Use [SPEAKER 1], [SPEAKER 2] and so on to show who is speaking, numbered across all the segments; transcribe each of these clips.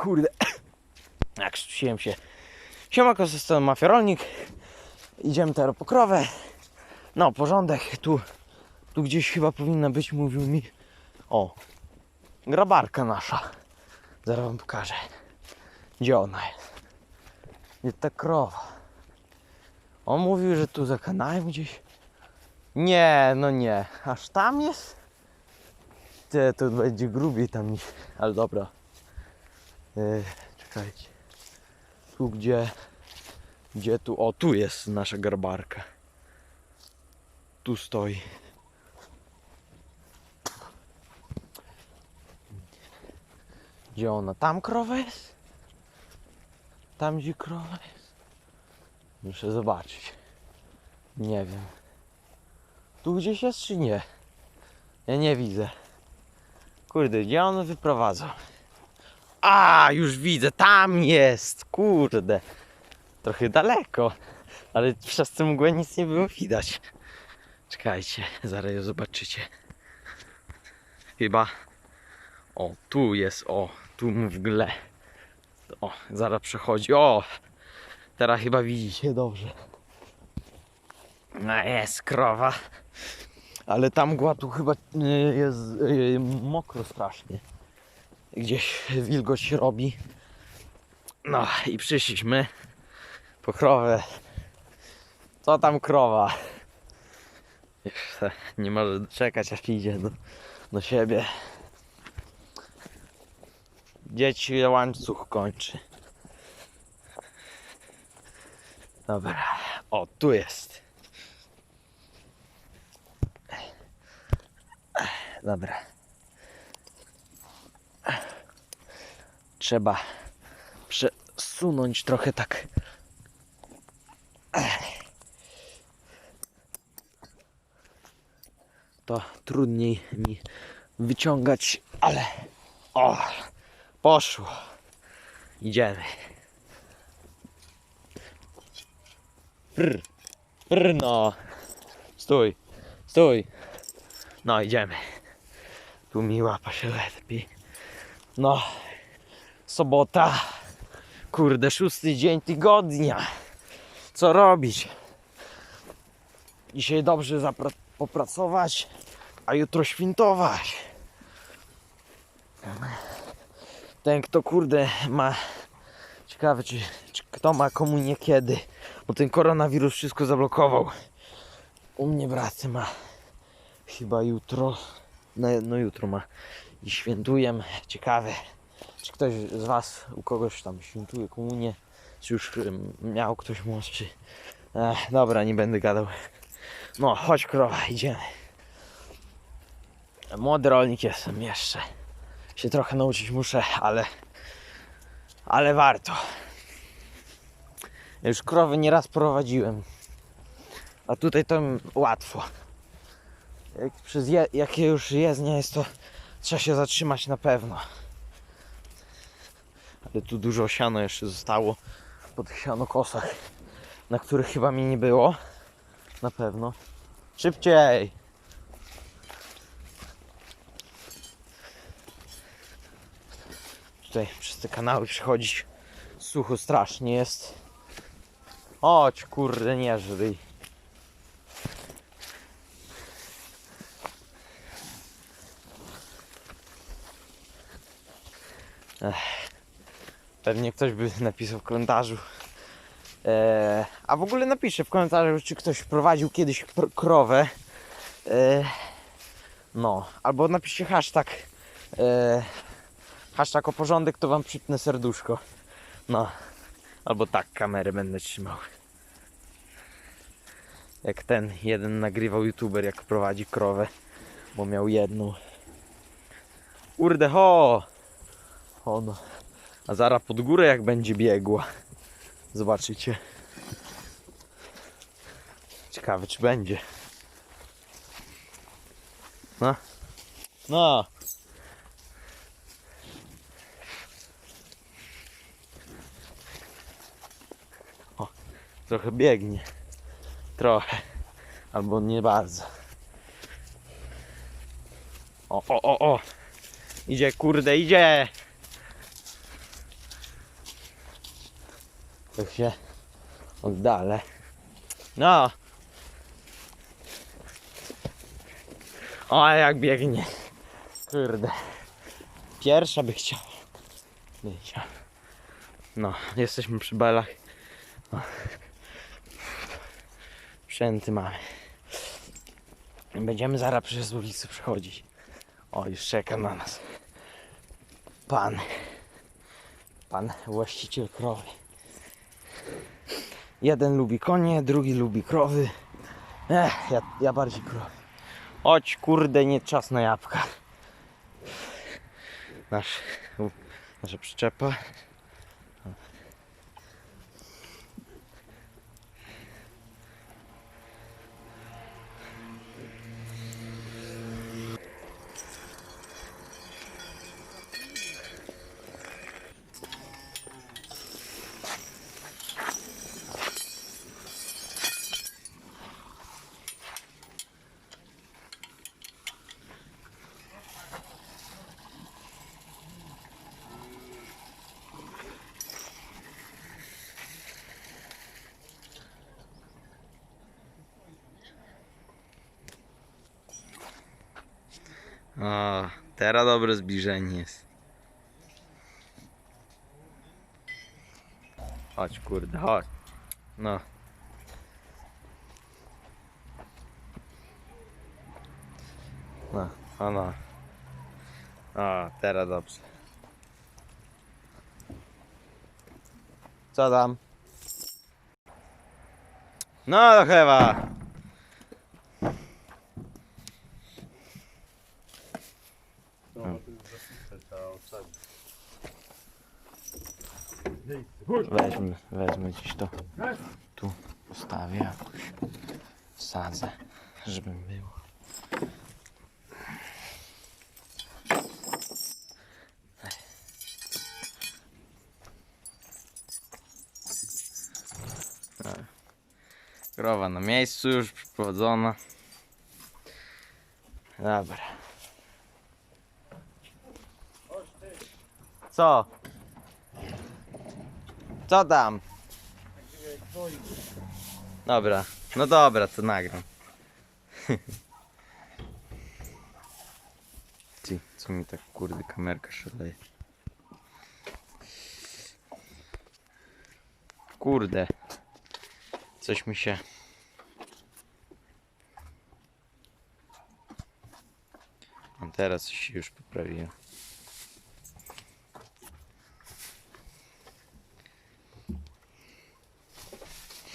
[SPEAKER 1] kurde. Jak krztusiłem się. Siemanko, z strony Mafia Rolnik. Idziemy teraz po krowę. No, porządek. Tu, tu gdzieś chyba powinna być, mówił mi. O, grabarka nasza. Zaraz wam pokażę. Gdzie ona jest? Gdzie ta krowa? On mówił, że tu za kanałem gdzieś. Nie, no nie. Aż tam jest? Te, to będzie grubiej tam niż. Ale dobra. Yy, czekajcie. Tu gdzie. Gdzie tu? O, tu jest nasza garbarka. Tu stoi. Gdzie ona? Tam krowa jest? Tam gdzie krowa jest? Muszę zobaczyć. Nie wiem. Tu gdzieś jest czy nie? Ja nie widzę. Kurde, gdzie on wyprowadza? A, już widzę, tam jest, kurde. Trochę daleko, ale przez tę mgłę nic nie było widać. Czekajcie, zaraz ją zobaczycie. Chyba. O, tu jest, o, tu w mgle. O, zaraz przechodzi. O, teraz chyba widzicie dobrze. No jest krowa. Ale tam mgła tu chyba y, jest y, mokro strasznie. Gdzieś wilgoć robi. No i przyszliśmy po krowę. Co tam krowa? Jeszcze nie może doczekać aż idzie do, do siebie. Dzieci łańcuch kończy. Dobra. O, tu jest. Dobra. Trzeba przesunąć trochę tak. To trudniej mi wyciągać, ale o, poszło. Idziemy. Prr, prr no. Stój, stój. No, idziemy. Tu mi łapa się lepi. No, sobota. Kurde, szósty dzień tygodnia. Co robić? Dzisiaj dobrze popracować, a jutro świętować. Ten, kto kurde ma. Ciekawe, czy, czy kto ma komunię kiedy, bo ten koronawirus wszystko zablokował. U mnie brat ma chyba jutro. No, no jutro ma i świętuję. Ciekawe, czy ktoś z Was, u kogoś tam świętuje komunię, czy już miał ktoś młodszy. Ech, dobra, nie będę gadał. No, chodź krowa, idziemy. Młody rolnik jestem jeszcze. Się trochę nauczyć muszę, ale ale warto. Już krowy nieraz prowadziłem. A tutaj to łatwo. Jak przez je, jakie już jezdnia jest, to trzeba się zatrzymać na pewno. Ale tu dużo siano jeszcze zostało po tych sianokosach, na których chyba mi nie było. Na pewno. Szybciej! Tutaj przez te kanały przechodzić sucho strasznie jest. Chodź kurde, nie żryj. Ech. Pewnie ktoś by napisał w komentarzu. Eee, a w ogóle napiszę w komentarzu, czy ktoś prowadził kiedyś krowę. Eee, no, albo napiszcie hashtag. Eee, hashtag o porządek, to wam przypnę serduszko. No, albo tak kamerę będę trzymał. Jak ten jeden nagrywał youtuber, jak prowadzi krowę, bo miał jedną. Urde ho! Ono. A zaraz pod górę jak będzie biegła. Zobaczycie. Ciekawe czy będzie. No. No. O, trochę biegnie. Trochę. Albo nie bardzo. O, o, o, o. Idzie, kurde, idzie. To się oddalę. No. O, jak biegnie. Kurde. Pierwsza by chciała. być. No, jesteśmy przy belach. O. Sprzęty mamy. Będziemy zaraz przez ulicę przechodzić. O, już czeka na nas. Pan. Pan właściciel krowy. Jeden lubi konie, drugi lubi krowy. Ech, ja, ja bardziej krowy. Chodź, kurde, nie czas na jabłka. Nasz, u, nasza przyczepa. O, teraz dobre zbliżenie jest. Chodź, kurde, chodź. No. No, no, no. O, teraz dobrze. Co tam? No, do chleba. Weźmy, wezmę gdzieś to. Tu postawię jakoś. Wsadzę, żeby było. Tak. Krowa na miejscu już przyprowadzona. Dobra. Co? Co tam? Dobra, no dobra, to nagram. Ty, co mi tak kurde kamerka szaleje. Kurde. Coś mi się... A teraz coś się już poprawiło.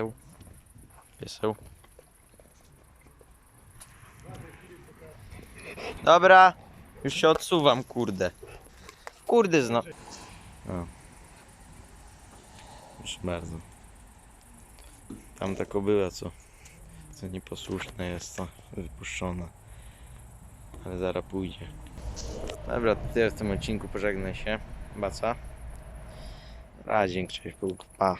[SPEAKER 1] Dół. Pieseł. Dobra, już się odsuwam, kurde. Kurde zno. O. Proszę bardzo. Tam ta kobyła, co, co nieposłuszna jest, to wypuszczona. Ale zaraz pójdzie. Dobra, to tyle w tym odcinku, pożegnaj się. Baca. Razie, cześć, pa.